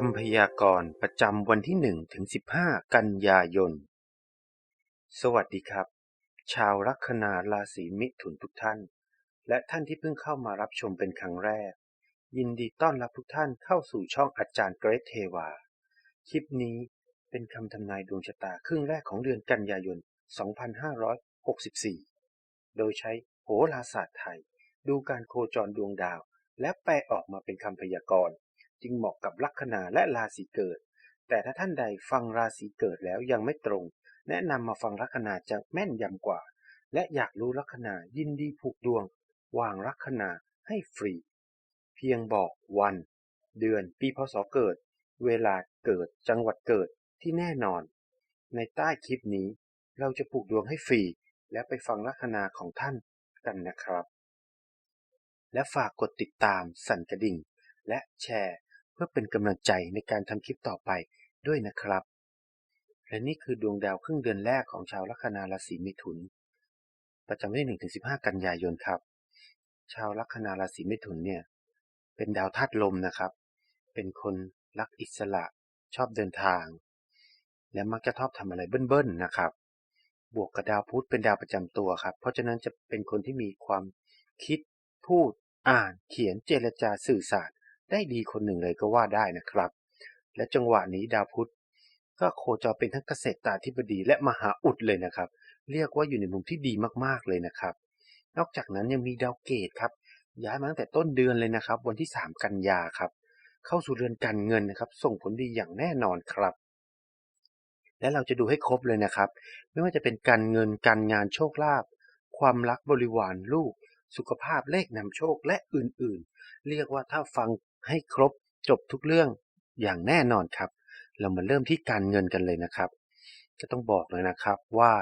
คำพยากรณ์ประจำวันที่ 1 ถึง 15 กันยายน สวัสดีครับ ชาวลัคนาราศีมิถุนทุกท่าน และท่านที่เพิ่งเข้ามารับชมเป็นครั้งแรก ยินดีต้อนรับทุกท่านเข้าสู่ช่องอาจารย์เกรทเทวา คลิปนี้เป็นคำทำนายดวงชะตาครึ่งแรกของเดือนกันยายน 2564 โดยใช้โหราศาสตร์ไทย ดูการโคจรดวงดาว และแปลออกมาเป็นคำพยากรณ์ จึงเหมาะกับลัคนาและราศีเกิด แต่ถ้าท่านใดฟังราศีเกิดแล้วยังไม่ตรง แนะนำมาฟังลัคนาจะแม่นยำกว่า และอยากรู้ลัคนายินดีผูกดวง วางลัคนาให้ฟรี เพียงบอกวัน เดือนปีพศเกิด เวลาเกิดจังหวัดเกิดที่แน่นอน ในใต้คลิปนี้ เราจะผูกดวงให้ฟรี และไปฟังลัคนาของท่านกันนะครับและฝากกดติดตามสั่นกระดิ่ง และแชร์ เพื่อเป็นกำลังใจในการทำคลิปต่อไปด้วยนะครับ และนี่คือดวงดาวครึ่งเดือนแรกของชาวลัคนาราศีมิถุน ประจำวันที่1ถึง15กันยายนครับ ชาวลัคนาราศีมิถุนเนี่ย เป็นดาวธาตุลมนะครับ เป็นคนรักอิสระชอบเดินทาง และมักจะชอบทำอะไรเบิ้ลๆนะครับ บวกกับดาวพุธเป็นดาวประจำตัวครับ เพราะฉะนั้นจะเป็นคนที่มีความคิดพูดอ่านเขียนเจรจาสื่อสาร ได้ดีคนหนึ่งเลยก็ว่าได้นะครับ และจังหวะนี้ดาวพุธก็โคจรเป็นทั้งเกษตรตาธิบดีและมหาอุดเลยนะครับ เรียกว่าอยู่ในมุมที่ดีมากๆเลยนะครับ นอกจากนั้นยังมีดาวเกตครับ ย้ายมาตั้งแต่ต้นเดือนเลยนะครับ วันที่ 3 กันยาครับ เข้าสู่เรือนการเงินนะครับ ส่งผลดีอย่างแน่นอนครับ และเราจะดูให้ครบเลยนะครับ ไม่ว่าจะเป็นการเงินการงานโชคลาภความรักบริวารลูก สุขภาพเลขนำโชคและอื่นๆ เรียกว่าถ้าฟัง ให้ครบจบทุกเรื่องอย่างแน่นอนครับ เรามาเริ่มที่การเงินกันเลยนะครับจะต้องบอกเลยนะครับว่า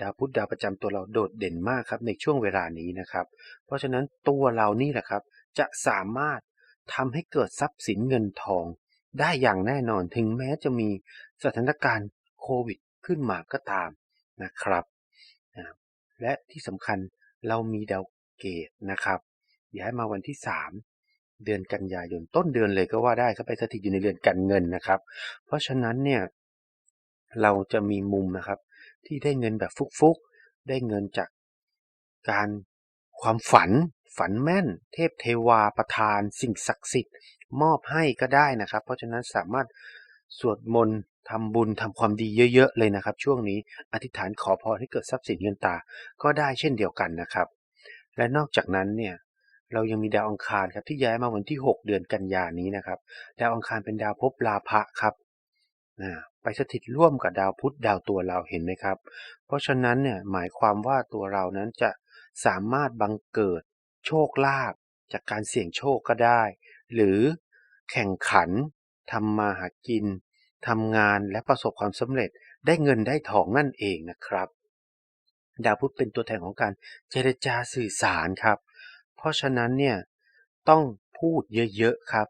ดาวพุธดาวประจำตัวเราโดดเด่นมากครับในช่วงเวลานี้นะครับ เพราะฉะนั้นตัวเรานี่แหละครับ จะสามารถทำให้เกิดทรัพย์สินเงินทอง ได้อย่างแน่นอนถึงแม้จะมีสถานการณ์โควิดขึ้นมาก็ตามนะครับ และที่สำคัญเรามีดาวเกตนะครับย้ายมาวันที่ 3 เดือนกันยายนต้นเดือนเลยก็ว่าได้ครับไปสถิตอยู่ในเรือนการเงินนะครับ เพราะฉะนั้นเนี่ยเราจะมีมุมนะครับ ที่ได้เงินแบบฟุกๆ ได้เงินจากการความฝัน ฝันแม่น เทพเทวาประทาน สิ่งศักดิ์สิทธิ์ มอบให้ก็ได้นะครับ เพราะฉะนั้นสามารถสวดมนต์ทำบุญทำความดีเยอะๆเลยนะครับ ช่วงนี้อธิษฐานขอพรให้เกิดทรัพย์สินเงินตาก็ได้เช่นเดียวกันนะครับ และนอกจากนั้นเนี่ย เรายังมีดาวอังคารครับที่ย้ายมาวันที่ 6 เดือนกันยานี้นะครับ ดาวอังคารเป็นดาวภพลาภะครับไปสถิตร่วมกับดาวพุธดาวตัวเราเห็นไหมครับ เพราะฉะนั้นเนี่ยหมายความว่าตัวเรานั้นจะสามารถบังเกิดโชคลาภจากการเสี่ยงโชคก็ได้ หรือแข่งขันทำมาหากินทำงานและประสบความสำเร็จได้เงินได้ทองนั่นเองนะครับ ดาวพุธเป็นตัวแทนของการเจรจาสื่อสารครับ ราะฉะนั้นเนี่ยต้องพูดเยอะๆครับ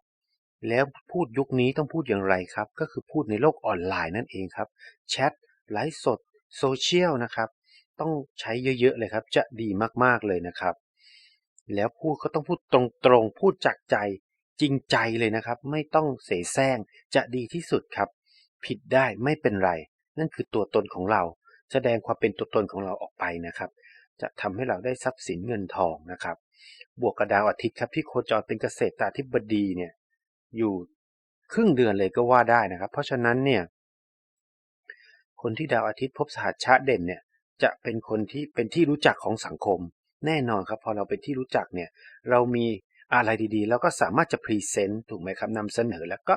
แล้วพูดยุคนี้ต้องพูดอย่างไรครับ ก็คือพูดในโลกออนไลน์นั่นเองครับแชทไลฟ์สดโซเชียลนะครับต้องใช้เยอะๆเลยครับ จะดีมากๆเลยนะครับ แล้วพูดก็ต้องพูดตรงๆ พูดจากใจจริงใจเลยนะครับ ไม่ต้องเสแสร้งจะดีที่สุดครับ ผิดได้ไม่เป็นไร นั่นคือตัวตนของเรา แสดงความเป็นตัวตนของเราออกไปนะครับ จะทำให้เราได้ทรัพย์สินเงินทองนะครับ บวกกับดาวอาทิตย์ครับที่โคจรเป็นเกษตรตาธิบดีเนี่ยอยู่ครึ่งเดือนเลยก็ว่าได้นะครับ เพราะฉะนั้นเนี่ยคนที่ดาวอาทิตย์พบสหัชชะเด่นเนี่ยจะเป็นคนที่เป็นที่รู้จักของสังคม แน่นอนครับ พอเราเป็นที่รู้จักเนี่ยเรามีอะไรดีๆ แล้วก็สามารถจะพรีเซนต์ถูกไหมครับนำเสนอแล้วก็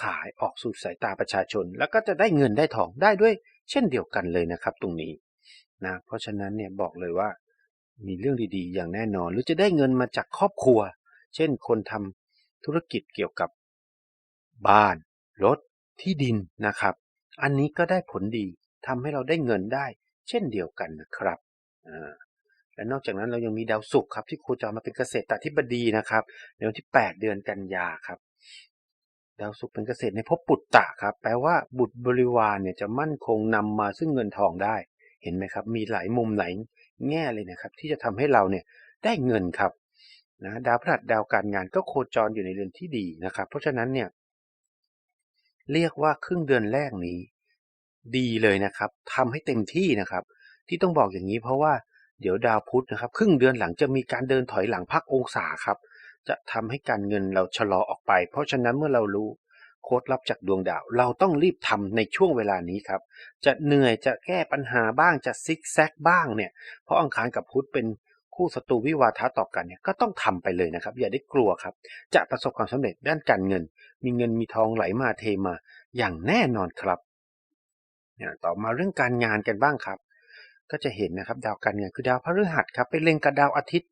ขายออกสู่สายตาประชาชน แล้วก็จะได้เงินได้ทองได้ด้วย เช่นเดียวกันเลยนะครับ ตรงนี้นะเพราะฉะนั้นเนี่ยบอกเลยว่า มีเรื่องดีๆ อย่างแน่นอน หรือจะได้เงินมาจากครอบครัว เช่นคนทำธุรกิจเกี่ยวกับบ้าน รถ ที่ดินนะครับ อันนี้ก็ได้ผลดีทำให้เราได้เงินได้ เช่นเดียวกันนะครับและนอกจากนั้นเรายังมีดาวศุกร์ครับ ที่โคจรมาเป็นเกษตรตธิบดีนะครับในวันที่ 8 เดือนกันยาครับ ดาวศุกร์เป็นเกษตรในภพปุตตะครับ แปลว่าบุตรบริวารเนี่ยจะมั่นคงนำมาซึ่งเงินทองได้ เห็นไหมครับ มีหลายมุมไหน แง่เลยนะครับ ที่จะทำให้เราเนี่ยได้เงินครับนะดาวพฤหัสดาวการงานก็โคจรอยู่ในเรือนที่ดีนะครับ เพราะฉะนั้นเนี่ยเรียกว่าครึ่งเดือนแรกนี้ ดีเลยนะครับทำให้เต็มที่นะครับ ที่ต้องบอกอย่างนี้เพราะว่าเดี๋ยวดาวพุธนะครับ ครึ่งเดือนหลังจะมีการเดินถอยหลังพักองศาครับ จะทำให้การเงินเราชะลอออกไป เพราะฉะนั้นเมื่อเรารู้ โค้ดลับจากดวงดาว เราต้องรีบทำในช่วงเวลานี้ครับ จะเหนื่อยจะแก้ปัญหาบ้างจะซิกแซกบ้างเนี่ย เพราะอังคารกับพุธเป็นคู่ศัตรูวิวาทะต่อกันเนี่ยก็ต้องทำไปเลยนะครับ อย่าได้กลัวครับ จะประสบความสำเร็จด้านการเงิน มีเงินมีทองไหลมาเทมาอย่างแน่นอนครับเนี่ยต่อมาเรื่องการงานกันบ้างครับ ก็จะเห็นนะครับดาวการเงานคือดาวพฤหัสครับไปเล็งกับดาวอาทิตย์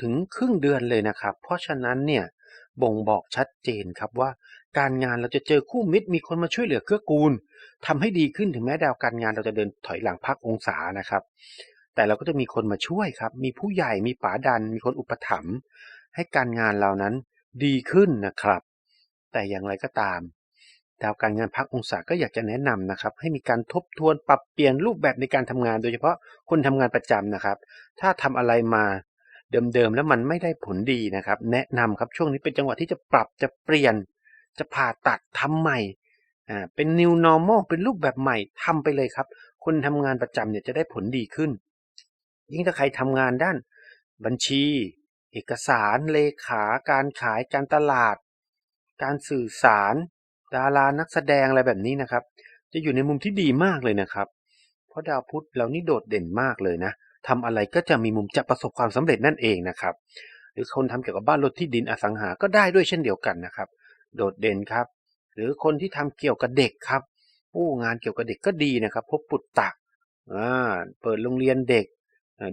ถึงครึ่งเดือนเลยนะครับ เพราะฉะนั้นเนี่ย บ่งบอกชัดเจนครับว่า การงานเราจะเจอคู่มิตรมีคนมาช่วยเหลือเกื้อกูลทำให้ดีขึ้นถึงแม้ดาวการงานเราจะเดินถอยหลังพักองศานะครับ แต่เราก็จะมีคนมาช่วยครับ มีผู้ใหญ่มีป๋าดัน มีคนอุปถัมภ์ให้การงานเรานั้นดีขึ้นนะครับ แต่อย่างไรก็ตาม ดาวการงานพักองศาก็อยากจะแนะนำนะครับ ให้มีการทบทวนปรับเปลี่ยนรูปแบบในการทำงาน โดยเฉพาะคนทำงานประจำนะครับ ถ้าทำอะไรมา เดิมๆแล้วมันไม่ได้ผลดีนะครับ แนะนำครับช่วงนี้เป็นจังหวะที่จะปรับจะเปลี่ยน จะผ่าตัดทำใหม่อ่าเป็น new normal เป็นรูปแบบใหม่ทำไปเลยครับ คนทำงานประจำเนี่ยจะได้ผลดีขึ้น ยิ่งถ้าใครทำงานด้าน บัญชี เอกสารเลขา การขายการตลาด การสื่อสาร ดารานักแสดงอะไรแบบนี้นะครับ จะอยู่ในมุมที่ดีมากเลยนะครับ เพราะดาวพุธเรานี่โดดเด่นมากเลยนะ ทำอะไรก็จะมีมุมจะประสบความสำเร็จนั่นเองนะครับ หรือคนทำเกี่ยวกับบ้านรถที่ดินอสังหาก็ได้ด้วยเช่นเดียวกันนะครับ โดดเด่นครับ หรือคนที่ทำเกี่ยวกับเด็กครับโอ้งานเกี่ยวกับเด็กก็ดีนะครับ พบปุตตะเปิดโรงเรียนเด็ก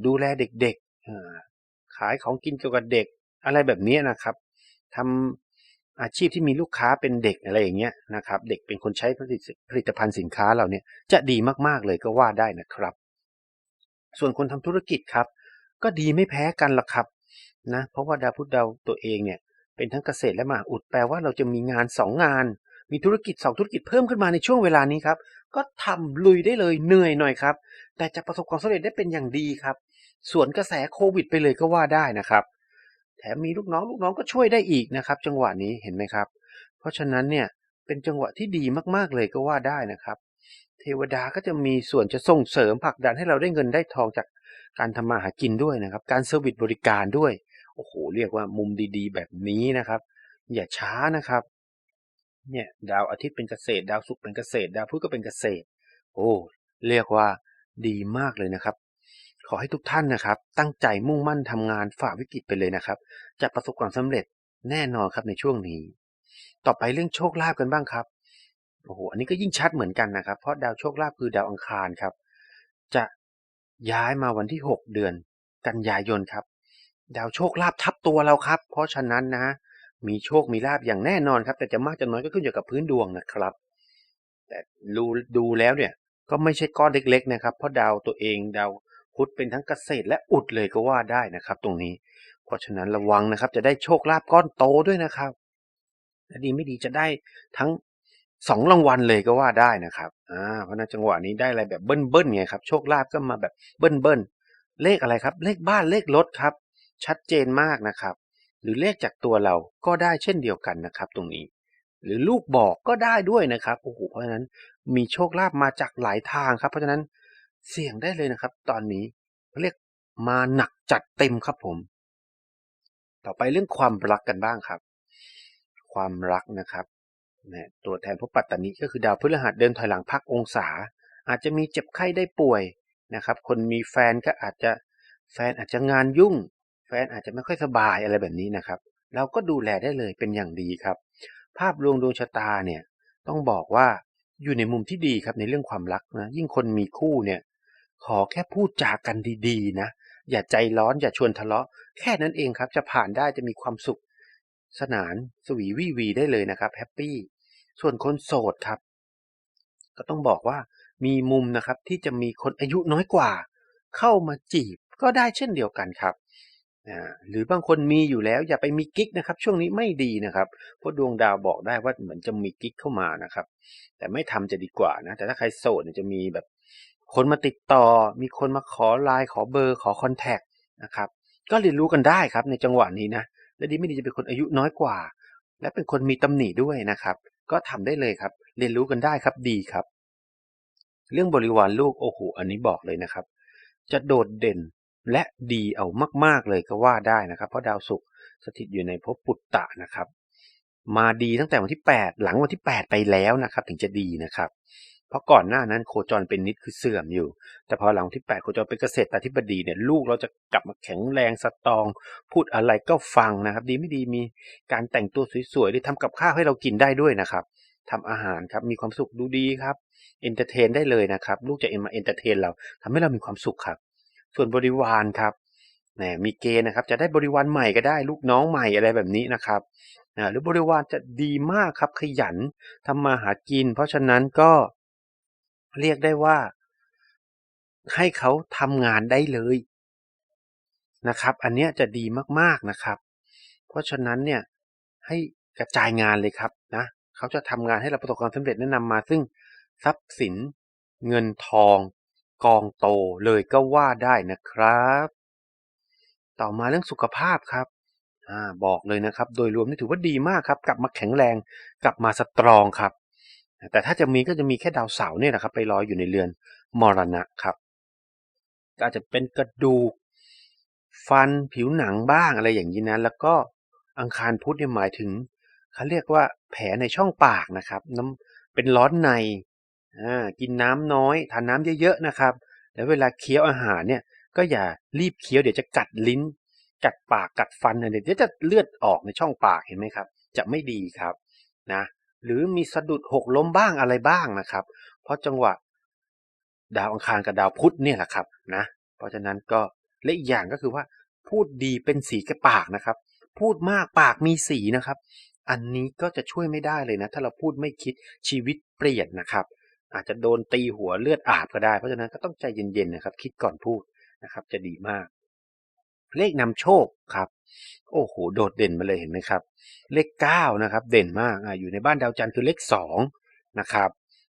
ดูแลเด็กๆขายของกินเกี่ยวกับเด็ก อะไรแบบนี้นะครับทำอาชีพที่มีลูกค้าเป็นเด็กอะไรอย่างเงี้ยนะครับ เด็กเป็นคนใช้ผลิตผลิตภัณฑ์สินค้าเราเนี่ยจะดีมากๆเลยก็ว่าได้นะครับ ส่วนคนทำธุรกิจครับ ก็ดีไม่แพ้กันหรอกครับนะเพราะว่าดาวพุธดาวตัวเองเนี่ยเป็นทั้งเกษตรและมหาอุดแปลว่าเราจะมีงานสองงาน มีธุรกิจสองธุรกิจเพิ่มขึ้นมาในช่วงเวลานี้ครับ ก็ทำลุยได้เลยเหนื่อยหน่อยครับ แต่จะประสบความสำเร็จได้เป็นอย่างดีครับสวนกระแสโควิดไปเลยก็ว่าได้นะครับ แถมมีลูกน้องลูกน้องก็ช่วยได้อีกนะครับ จังหวะนี้เห็นไหมครับ เพราะฉะนั้นเนี่ยเป็นจังหวะที่ดีมากๆเลยก็ว่าได้นะครับ เทวดาก็จะมีส่วนจะส่งเสริมผลักดันให้เราได้เงินได้ทองจากการทำมาหากินด้วยนะครับ การเซอร์วิสบริการด้วย โอ้โห เรียกว่ามุมดีๆ แบบนี้นะครับ อย่าช้านะครับ เนี่ยดาวอาทิตย์เป็นเกษตร ดาวศุกร์เป็นเกษตร ดาวพุธก็เป็นเกษตร โอ้ เรียกว่าดีมากเลยนะครับ ขอให้ทุกท่านนะครับ ตั้งใจมุ่งมั่นทำงานฝ่าวิกฤตไปเลยนะครับ จะประสบความสำเร็จแน่นอนครับในช่วงนี้ ต่อไปเรื่องโชคลาภกันบ้างครับ โอ้โหอันนี้ก็ยิ่งชัดเหมือนกันนะครับ เพราะดาวโชคลาภคือดาวอังคารครับ จะย้ายมาวันที่ 6 เดือน กันยายนครับ ดาวโชคลาภทับตัวเราครับ เพราะฉะนั้นนะ มีโชคมีลาภอย่างแน่นอนครับ แต่จะมากจะน้อยก็ขึ้นอยู่กับพื้นดวงนะครับ แต่ดูดูแล้วเนี่ยก็ไม่ใช่ก้อนเล็กๆนะครับ เพราะดาวตัวเองดาวพุธเป็นทั้งเกษตรและอุดเลยก็ว่าได้นะครับ ตรงนี้ เพราะฉะนั้นระวังนะครับ จะได้โชคลาภก้อนโตด้วยนะครับและดีไม่ดีจะได้ทั้ง สองรางวัลเลยก็ว่าได้นะครับอ่าเพราะนั้นจังหวะนี้ได้อะไรแบบเบิ้ลเบิ้ลไงครับ โชคลาภก็มาแบบเบิ้ลเบิ้ลเลขอะไรครับ เลขบ้านเลขรถครับ ชัดเจนมากนะครับ หรือเลขจากตัวเราก็ได้เช่นเดียวกันนะครับ ตรงนี้ หรือลูกบอกก็ได้ด้วยนะครับโอ้โหเพราะฉะนั้นมีโชคลาภมาจากหลายทางครับ เพราะฉะนั้นเสี่ยงได้เลยนะครับ ตอนนี้เรียกมาหนักจัดเต็มครับผม ต่อไปเรื่องความรักกันบ้างครับ ความรักนะครับ นะตัวแทนพวกปัตตานีก็คือดาวพฤหัสเดินถอยหลังพักองศา อาจจะมีเจ็บไข้ได้ป่วยนะครับ คนมีแฟนก็อาจจะแฟนอาจจะงานยุ่ง แฟนอาจจะไม่ค่อยสบายอะไรแบบนี้นะครับ เราก็ดูแลได้เลยเป็นอย่างดีครับ ภาพรวมดวงชะตาเนี่ยต้องบอกว่าอยู่ในมุมที่ดีครับในเรื่องความรักนะยิ่งคนมีคู่เนี่ยขอแค่พูดจากันดีๆนะอย่าใจร้อนอย่าชวนทะเลาะ แค่นั้นเองครับจะผ่านได้จะมีความสุข สนานสวีวีวีได้เลยนะครับแฮปปี้ ส่วนคนโสดครับ ก็ต้องบอกว่ามีมุมนะครับที่จะมีคนอายุน้อยกว่า เข้ามาจีบก็ได้เช่นเดียวกันครับหรือบางคนมีอยู่แล้วอย่าไปมีกิ๊กนะครับ ช่วงนี้ไม่ดีนะครับเพราะดวงดาวบอกได้ว่าเหมือนจะมีกิ๊กเข้ามานะครับ แต่ไม่ทำจะดีกว่านะ แต่ถ้าใครโสดจะมีแบบ คนมาติดต่อ มีคนมาขอไลน์ขอเบอร์ขอคอนแทคนะครับ ก็เรียนรู้กันได้ครับในจังหวะนี้นะและดีไม่ดีจะเป็นคนอายุน้อยกว่า และเป็นคนมีตำหนิด้วยนะครับ ก็ทำได้เลยครับ เรียนรู้กันได้ครับดีครับ เรื่องบริวารลูกโอ้โหอันนี้บอกเลยนะครับ จะโดดเด่นและดีเอามาก ๆ เลยก็ว่าได้นะครับ เพราะดาวศุกร์สถิตอยู่ในภพปุตตะนะครับ มาดีตั้งแต่วันที่ 8 หลังวันที่ 8 ไปแล้วนะครับ ถึงจะดีนะครับ ราะก่อนหน้านั้นโคจรเป็นนิดคือเสื่อมอยู่ แต่พอหลังที่ 8 โคจรเป็นเกษตรธิบดีเนี่ยลูกเราจะกลับมาแข็งแรงสตรอง พูดอะไรก็ฟังนะครับ ดีไม่ดีมีการแต่งตัวสวยๆหรือทำกับข้าวให้เรากินได้ด้วยนะครับทำอาหารครับมีความสุขดูดีครับเอนเตอร์เทนได้เลยนะครับลูกจะเอ็นมาเอนเตอร์เทนเราทำให้เรามีความสุขครับ ส่วนบริวารครับแหมมีเกณฑ์นะครับจะได้บริวารใหม่ก็ได้ลูกน้องใหม่อะไรแบบนี้นะครับนะหรือบริวารจะดีมากครับขยันทำมาหากิน เพราะฉะนั้นก็ เรียกได้ว่า ให้เขาทำงานได้เลยนะครับ อันเนี้ยจะดีมากๆนะครับ เพราะฉะนั้นเนี่ยให้กระจายงานเลยครับนะเขาจะทำงานให้เราประสบความสำเร็จแนะนำมา ซึ่งทรัพย์สินเงินทองกองโตเลยก็ว่าได้นะครับ ต่อมาเรื่องสุขภาพครับอบอกเลยนะครับ โดยรวมนี่ถือว่าดีมากครับ กลับมาแข็งแรง กลับมาสตรองครับ แต่ถ้าจะมีก็จะมีแค่ดาวเสาร์เนี่ยนะครับ ไปลอยอยู่ในเรือนมรณะครับก็อาจจะเป็นกระดูก ฟันผิวหนังบ้างอะไรอย่างนี้นะ แล้วก็อังคารพุธเนี่ยหมายถึงเขาเรียกว่าแผลในช่องปากนะครับ น้ำเป็นร้อนในอ่ากินน้ำน้อยทานน้ำเยอะๆนะครับ แล้วเวลาเคี้ยวอาหารเนี่ย ก็อย่ารีบเคี้ยวเดี๋ยวจะกัดลิ้น กัดปากกัดฟันเนี่ยเดี๋ยวจะเลือดออกในช่องปากเห็นไหมครับ จะไม่ดีครับนะ หรือมีสะดุดหกล้มบ้างอะไรบ้างนะครับ เพราะจังหวะดาวอังคารกับดาวพุธเนี่ยแหละครับนะ เพราะฉะนั้นก็และอีกอย่างก็คือว่า พูดดีเป็นสีกับปากนะครับ พูดมากปากมีสีนะครับ อันนี้ก็จะช่วยไม่ได้เลยนะ ถ้าเราพูดไม่คิดชีวิตเปลี่ยนนะครับ อาจจะโดนตีหัวเลือดอาบก็ได้ เพราะฉะนั้นก็ต้องใจเย็นๆนะครับ คิดก่อนพูดนะครับ จะดีมาก เลขนำโชคครับ โอ้โห โดดเด่นมาเลยเห็นไหมครับ เลขเก้านะครับ เด่นมากออยู่ในบ้านดาวจันทร์คือเลขสองนะครับ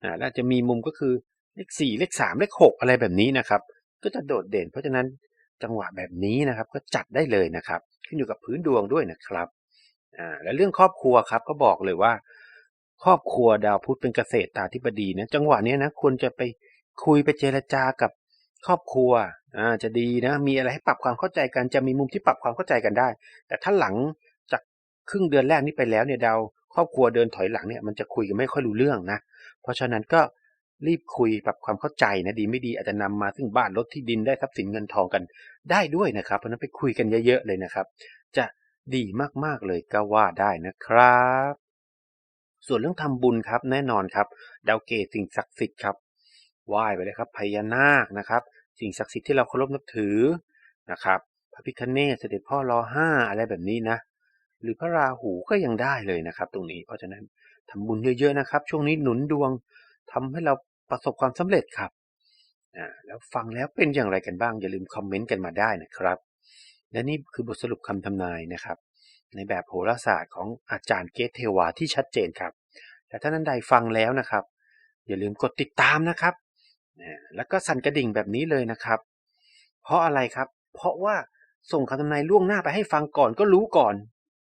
อ่าแล้วจะมีมุมก็คือเลขสี่เลขสามเลขหกอะไรแบบนี้นะครับ ก็จะโดดเด่น เพราะฉะนั้นจังหวะแบบนี้นะครับ ก็จัดได้เลยนะครับ ขึ้นอยู่กับพื้นดวงด้วยนะครับอ่าและเรื่องครอบครัวครับก็บอกเลยว่า ครอบครัวดาวพุธเป็นเกษตรตาธิบดีนะจังหวะนี้นะควรจะไปคุยไปเจรจากับ ครอบครัวอ่าจะดีนะ มีอะไรให้ปรับความเข้าใจกันจะมีมุมที่ปรับความเข้าใจกันได้ แต่ถ้าหลังจากครึ่งเดือนแรกนี้ไปแล้วเนี่ยดาวครอบครัวเดินถอยหลังเนี่ยมันจะคุยกันไม่ค่อยรู้เรื่องนะ เพราะฉะนั้นก็รีบคุยปรับความเข้าใจนะดีไม่ดีอาจจะนำมาซึ่งบ้านรถที่ดินได้ทรัพย์สินเงินทองกันได้ด้วยนะครับ เพราะนั้นไปคุยกันเยอะๆเลยนะครับ จะดีมากๆเลยก็ว่าได้นะครับ ส่วนเรื่องทำบุญครับแน่นอนครับ ดาวเกตสิ่งศักดิ์สิทธิ์ครับ ไหว้ไปเลยครับพญานาคนะครับ สิ่งศักดิ์สิทธิ์ที่เราเคารพนับถือนะครับพระพิฆเนศเสด็จพ่อรอห้าอะไรแบบนี้นะ หรือพระราหูก็ยังได้เลยนะครับ ตรงนี้เพราะฉะนั้นทำบุญเยอะๆนะครับ ช่วงนี้หนุนดวงทำให้เราประสบความสำเร็จครับอ่าแล้วฟังแล้วเป็นอย่างไรกันบ้าง อย่าลืมคอมเมนต์กันมาได้นะครับ และนี่คือบทสรุปคำทำนายนะครับ ในแบบโหราศาสตร์ของอาจารย์เกตเทวาที่ชัดเจนครับแต่ถ้านั้นใดฟังแล้วนะครับ อย่าลืมกดติดตามนะครับ แล้วก็สั่นกระดิ่งแบบนี้เลยนะครับ เพราะอะไรครับ เพราะว่าส่งคำทำนายล่วงหน้าไปให้ฟังก่อนก็รู้ก่อน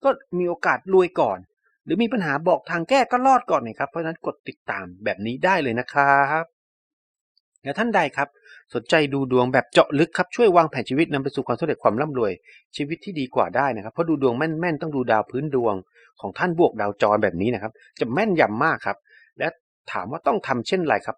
ก็มีโอกาสรวยก่อน หรือมีปัญหาบอกทางแก้ก็รอดก่อนนะครับ เพราะฉะนั้นกดติดตามแบบนี้ได้เลยนะครับและท่านใดครับ สนใจดูดวงแบบเจาะลึกครับช่วยวางแผนชีวิตนำไปสู่ความสำเร็จความร่ำรวย ชีวิตที่ดีกว่าได้นะครับเพราะดูดวงแม่นๆต้องดูดาวพื้นดวงของท่านบวกดาวจรแบบนี้นะครับ จะแม่นยำมากครับ และถามว่าต้องทำเช่นไรครับ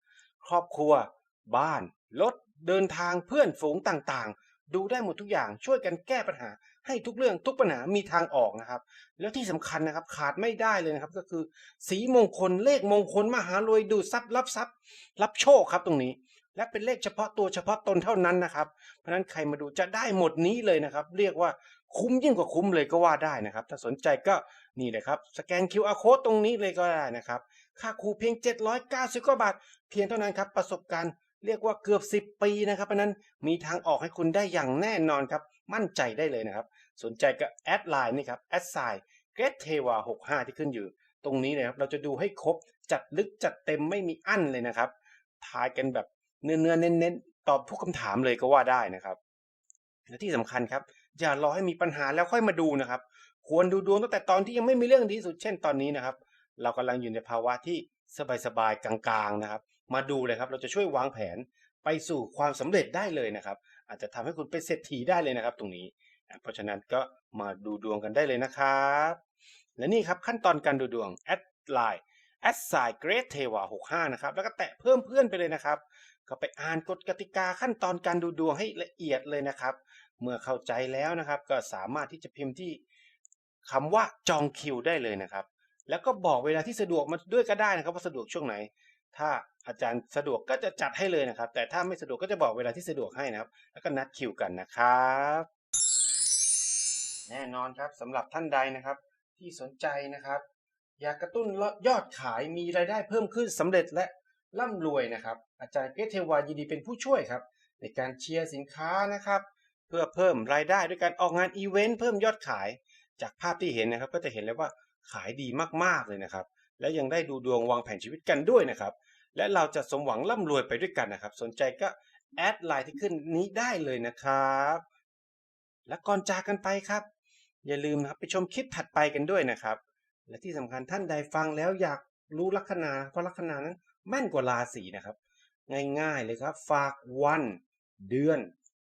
ครอบครัว บ้าน รถ เดินทางเพื่อนฝูงต่างๆ ดูได้หมดทุกอย่างช่วยกันแก้ปัญหา ให้ทุกเรื่องทุกปัญหามีทางออกนะครับ แล้วที่สำคัญนะครับขาดไม่ได้เลยนะครับก็คือ สีมงคลเลขมงคลมหารวยดูทรัพย์รับทรัพย์ รับโชคครับตรงนี้ และเป็นเลขเฉพาะตัวเฉพาะตนเท่านั้นนะครับ เพราะฉะนั้นใครมาดูจะได้หมดนี้เลยนะครับ เรียกว่า คุ้มยิ่งกว่าคุ้มเลยก็ว่าได้นะครับ ถ้าสนใจก็นี่เลยครับ สแกน QR code ตรงนี้เลยก็ได้นะครับ ค่าครูเพียง 790กว่าบาท เพียงเท่านั้นครับ ประสบการณ์เรียกว่าเกือบ 10 ปีนะครับเพราะนั้นมีทางออกให้คุณได้อย่างแน่นอนครับ มั่นใจได้เลยนะครับ สนใจก็แอดไลน์นี่ครับแอดไซน์เกรดเทวา65 ที่ขึ้นอยู่ ตรงนี้เลยครับเราจะดูให้ครบจัดลึกจัดเต็มไม่มีอั้นเลยนะครับทายกันแบบเนื้อเนื้อๆเน้นๆตอบทุกคำถามเลยก็ว่าได้นะครับและที่สำคัญครับ อย่ารอให้มีปัญหาแล้วค่อยมาดูนะครับ ควรดูดวงตั้งแต่ตอนที่ยังไม่มีเรื่องดีสุดเช่นตอนนี้นะครับ เรากำลังอยู่ในภาวะที่สบายๆกลางๆนะครับ มาดูเลยครับ เราจะช่วยวางแผนไปสู่ความสำเร็จได้เลยนะครับ อาจจะทำให้คุณเป็นเศรษฐีได้เลยนะครับ ตรงนี้ เพราะฉะนั้นก็มาดูดวงกันได้เลยนะครับ และนี่ครับขั้นตอนการดูดวงแอดไลน์แอดไซเกรดเทวา65นะครับแล้วก็แตะเพิ่มเพื่อนไปเลยนะครับ ก็ไปอ่านกฎกติกาขั้นตอนการดูดวงให้ละเอียดเลยนะครับ เมื่อเข้าใจแล้วนะครับ ก็สามารถที่จะพิมพ์ที่คำว่าจองคิวได้เลยนะครับ แล้วก็บอกเวลาที่สะดวกมาด้วยก็ได้นะครับว่าสะดวกช่วงไหน ถ้าอาจารย์สะดวกก็จะจัดให้เลยนะครับ แต่ถ้าไม่สะดวกก็จะบอกเวลาที่สะดวกให้นะครับ แล้วก็นัดคิวกันนะครับ แน่นอนครับสำหรับท่านใดนะครับ ที่สนใจนะครับ อยากกระตุ้นยอดขายมีรายได้เพิ่มขึ้นสำเร็จและร่ำรวยนะครับ อาจารย์เกรทเทวายินดีเป็นผู้ช่วยครับ ในการเชียร์สินค้านะครับ เพื่อเพิ่มรายได้ด้วยการออกงานอีเวนต์เพิ่มยอดขาย จากภาพที่เห็นนะครับ ก็จะเห็นเลยว่าขายดีมากๆเลยนะครับ และยังได้ดูดวงวางแผนชีวิตกันด้วยนะครับ และเราจะสมหวังร่ำรวยไปด้วยกันนะครับ สนใจก็แอดไลน์ที่ขึ้นนี้ได้เลยนะครับ และก่อนจากกันไปครับ อย่าลืมนะครับไปชมคลิปถัดไปกันด้วยนะครับ และที่สำคัญท่านใดฟังแล้วอยากรู้ลัคนาเพราะลัคนานั้นแม่นกว่าราศีนะครับ ง่ายๆเลยครับ ฝากวัน เดือน